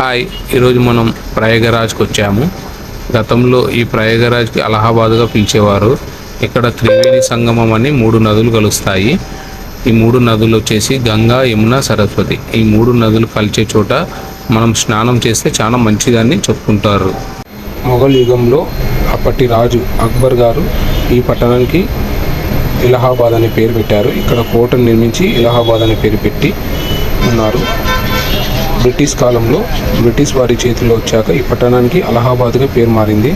Hi ఈరోజు మనం ప్రయాగరాజ్కి వచ్చాము. గతంలో ఈ ప్రయాగరాజ్కి అలహాబాద్గా పిలిచేవారు. ఇక్కడ త్రివేణి సంగమం అని మూడు నదులు కలుస్తాయి. ఈ మూడు నదులు వచ్చేసి గంగా యమున సరస్వతి. ఈ మూడు నదులు కలిసే చోట మనం స్నానం చేస్తే చాలా మంచిదని చెప్పుకుంటారు. మొఘల్ యుగంలో అప్పటి రాజు అక్బర్ గారు ఈ పట్టణానికి ఇలహాబాద్ అనే పేరు పెట్టారు. ఇక్కడ కోటను నిర్మించి ఇలహాబాద్ అనే పేరు పెట్టి ఉన్నారు. బ్రిటిష్ కాలంలో బ్రిటిష్ వారి చేతిలో వచ్చాక ఈ పట్టణానికి అలహాబాద్గా పేరు మారింది.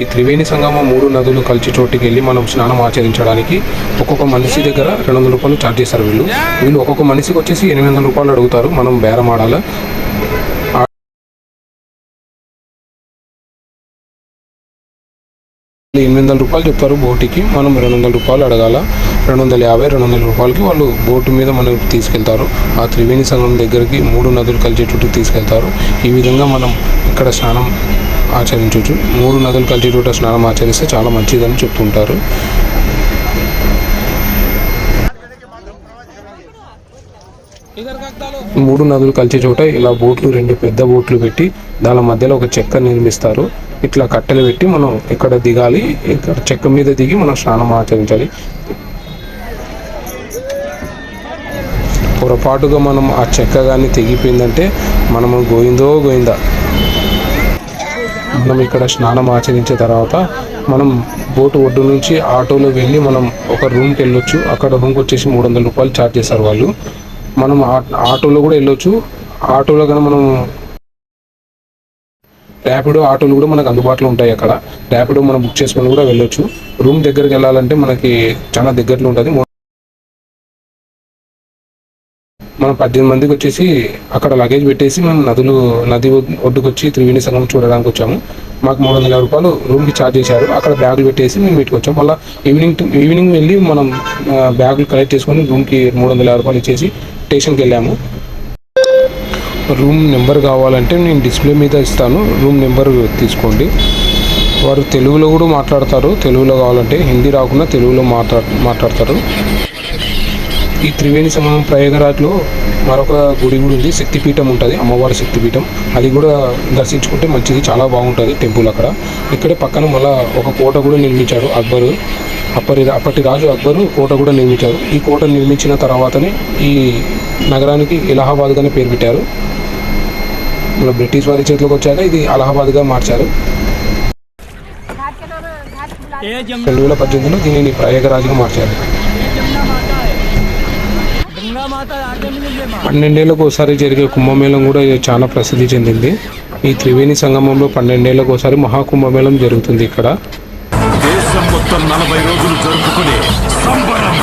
ఈ త్రివేణి సంగమం మూడు నదులు కలిసి చోటుకి వెళ్ళి మనం స్నానం ఆచరించడానికి ఒక్కొక్క మనిషి దగ్గర రెండు వందల రూపాయలు ఛార్జ్ చేస్తారు వీళ్ళు. వీళ్ళు ఒక్కొక్క మనిషికి వచ్చేసి ఎనిమిది వందల రూపాయలు అడుగుతారు. మనం బేరం ఆడాలి? ఎనిమిది వందల రూపాయలు చెప్తారు బోటుకి. మనం రెండు వందల రూపాయలు అడగాల? రెండు వందల యాభై రెండు వందల రూపాయలకి వాళ్ళు బోటు మీద మనం తీసుకెళ్తారు. ఆ త్రివేణి సంఘం దగ్గరికి మూడు నదులు కలిసే తీసుకెళ్తారు. ఈ విధంగా మనం ఇక్కడ స్నానం ఆచరించవచ్చు మూడు నదులు కలిసే చోట స్నానం ఆచరిస్తే చాలా మంచిదని చెప్తుంటారు. మూడు నదులు కలిసే చోట ఇలా బోట్లు రెండు పెద్ద బోట్లు పెట్టి దాని మధ్యలో ఒక చెక్క నిర్మిస్తారు. ఇట్లా కట్టెలు పెట్టి మనం ఇక్కడ దిగాలి ఇక్కడ చెక్క మీద దిగి మనం స్నానం ఆచరించాలి. పొరపాటుగా మనం ఆ చెక్క కానీ తెగిపోయిందంటే మనము గోయిందో గోయిందా మనం ఇక్కడ స్నానం ఆచరించిన తర్వాత మనం బోటు ఒడ్డు నుంచి ఆటోలో వెళ్ళి మనం ఒక రూమ్కి వెళ్ళొచ్చు. అక్కడ రూమ్కి వచ్చేసి మూడు వందల రూపాయలు ఛార్జ్ చేస్తారు వాళ్ళు. మనం ఆ- ఆటోలో కూడా వెళ్ళొచ్చు. ఆటోలో కానీ మనం ర్యాపిడో ఆటోలు కూడా మనకు అందుబాటులో ఉంటాయి అక్కడ. ర్యాపిడో మనం బుక్ చేసుకొని కూడా వెళ్ళొచ్చు. రూమ్ దగ్గరికి వెళ్ళాలంటే మనకి చాలా దగ్గరలో ఉంటుంది. మనం పద్దెనిమిది మందికి వచ్చేసి అక్కడ లగేజ్ పెట్టేసి మనం నదులు నది ఒడ్డుకు వచ్చి త్రివేణి సంగమం చూడడానికి వచ్చాము. మాకు మూడు వందల రూపాయలు రూమ్కి ఛార్జ్ చేశారు. అక్కడ బ్యాగులు పెట్టేసి మేము ఇటుకు వచ్చాం. మళ్ళీ ఈవినింగ్ ఈవినింగ్ వెళ్ళి మనం బ్యాగులు కలెక్ట్ చేసుకొని రూమ్కి మూడు వందల రూపాయలు ఇచ్చేసి స్టేషన్కి వెళ్ళాము. రూమ్ నెంబర్ కావాలంటే నేను డిస్ప్లే మీద ఇస్తాను. రూమ్ నెంబర్ తీసుకోండి. వారు తెలుగులో కూడా మాట్లాడతారు. తెలుగులో కావాలంటే హిందీ రాకుండా తెలుగులో మాట్లా మాట్లాడతారు. ఈ త్రివేణి సంగమం ప్రయాగరాజ్లో మరొక గుడి కూడా ఉంది. శక్తిపీఠం ఉంటుంది. అమ్మవారి శక్తిపీఠం. అది కూడా దర్శించుకుంటే మంచిది. చాలా బాగుంటుంది టెంపుల్ అక్కడ. ఇక్కడే పక్కన మళ్ళా ఒక కోట కూడా నిర్మించాడు అక్బరు. అప్పటి అప్పటి రాజు అక్బరు కోట కూడా నిర్మించారు. ఈ కోట నిర్మించిన తర్వాతనే ఈ నగరానికి ఇలహాబాద్గానే పేరు పెట్టారు. బ్రిటిష్ వారి చేతిలోకి వచ్చాక ఇది అలహాబాద్గా మార్చారు. రెండు వేల పద్దెనిమిదిలో దీనిని ప్రయాగరాజుగా మార్చారు. పన్నెండేళ్ళకు ఒకసారి జరిగే కుంభమేళం కూడా చాలా ప్రసిద్ధి చెందింది. ఈ త్రివేణి సంగమంలో పన్నెండేళ్ళకు ఒకసారి మహాకుంభమేళం జరుగుతుంది ఇక్కడ. దేశం మొత్తం నలభై రోజులు జరుపుకునే సంబరం.